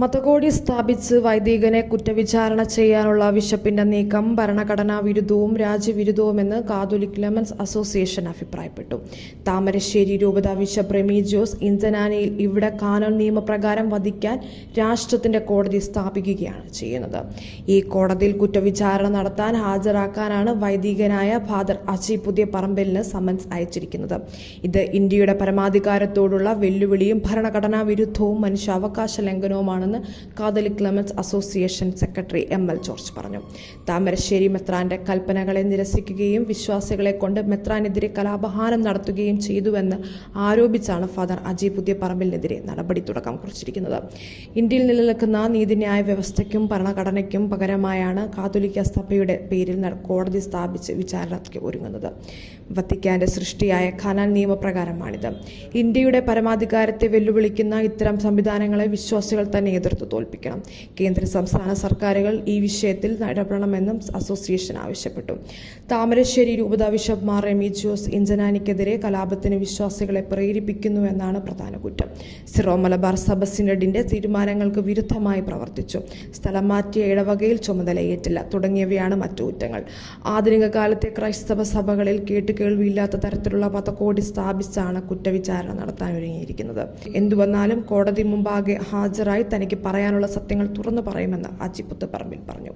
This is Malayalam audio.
മതകോടി സ്ഥാപിച്ച് വൈദികനെ കുറ്റവിചാരണ ചെയ്യാനുള്ള ബിഷപ്പിന്റെ നീക്കം ഭരണഘടനാ വിരുദ്ധവും രാജ്യവിരുദ്ധവുമെന്ന് കാതോലിക് ലെമൻസ് അസോസിയേഷൻ അഭിപ്രായപ്പെട്ടു. താമരശ്ശേരി രൂപത ബിഷപ്പ് റെമി ജോസ് ഇഞ്ചനാനയിൽ ഇവിടെ കാനോൻ നിയമപ്രകാരം വധിക്കാൻ രാഷ്ട്രത്തിന്റെ കോടതി സ്ഥാപിക്കുകയാണ് ചെയ്യുന്നത്. ഈ കോടതിയിൽ കുറ്റവിചാരണ നടത്താൻ ഹാജരാക്കാനാണ് വൈദികനായ ഫാദർ അജി പുതിയ പറമ്പലിന് സമൻസ് അയച്ചിരിക്കുന്നത്. ഇത് ഇന്ത്യയുടെ പരമാധികാരത്തോടുള്ള വെല്ലുവിളിയും ഭരണഘടനാ വിരുദ്ധവും മനുഷ്യാവകാശ ലംഘനവുമാണെന്ന് Catholic laymen's association secretary M L George പറഞ്ഞു. താമരശ്ശേരി മെത്രാന്റെ കൽപ്പനകളെ നിരസിക്കുകയും വിശ്വാസികളെ കൊണ്ട് മെത്രാനെതിരെ കലാപഹാനം നടത്തുകയും ചെയ്തുവെന്ന് ആരോപിച്ചാണ് ഫാദർ അജി പുതിയ പറമ്പിലിനെതിരെ നടപടി തുടക്കം കുറിച്ചിരിക്കുന്നത്. ഇന്ത്യയിൽ നിലനിൽക്കുന്ന നീതിന്യായ വ്യവസ്ഥയ്ക്കും ഭരണഘടനയ്ക്കും പകരമായാണ് കാതോലിക്ക സഭയുടെ പേരിൽ കോടതി സ്ഥാപിച്ച് വിചാരണയ്ക്ക് ഒരുങ്ങുന്നത്. വത്തിക്കാന്റെ സൃഷ്ടിയായ ഖനാൻ നിയമപ്രകാരമാണിത്. ഇന്ത്യയുടെ പരമാധികാരത്തെ വെല്ലുവിളിക്കുന്ന ഇത്തരം സംവിധാനങ്ങളെ വിശ്വാസികൾ തന്നെ എതിർത്ത് തോൽപ്പിക്കണം. കേന്ദ്ര സംസ്ഥാന സർക്കാരുകൾ ഈ വിഷയത്തിൽ ഇടപെടണമെന്നും അസോസിയേഷൻ ആവശ്യപ്പെട്ടു. താമരശ്ശേരി രൂപത ബിഷപ്പ് മാർ റെമി ജോസ് ഇഞ്ചനാനിക്കെതിരെ കലാപത്തിന് വിശ്വാസികളെ പ്രേരിപ്പിക്കുന്നുവെന്നാണ് പ്രധാന കുറ്റം. സിറോ മലബാർ സഭ സിനഡിന്റെ തീരുമാനങ്ങൾക്ക് വിരുദ്ധമായി പ്രവർത്തിച്ചു. സ്ഥലം മാറ്റിയ ഇടവകയിൽ ചുമതലയേറ്റില്ല. തുടങ്ങിയവയാണ് മറ്റു കുറ്റങ്ങൾ. ആധുനിക കാലത്തെ ക്രൈസ്തവ സഭകളിൽ കേട്ടുകേൾവിയില്ലാത്ത തരത്തിലുള്ള പതക്കോടി സ്ഥാപിച്ചാണ് കുറ്റവിചാരണ നടത്താൻ ഒരുങ്ങിയിരിക്കുന്നത് എന്തുവന്നാലും കോടതി മുമ്പാകെ ഹാജരായി തനിക്ക് പറയാനുള്ള സത്യങ്ങൾ തുറന്നു പറയുമെന്ന് അജിപ്പുത്ത് പറമ്പിൽ പറഞ്ഞു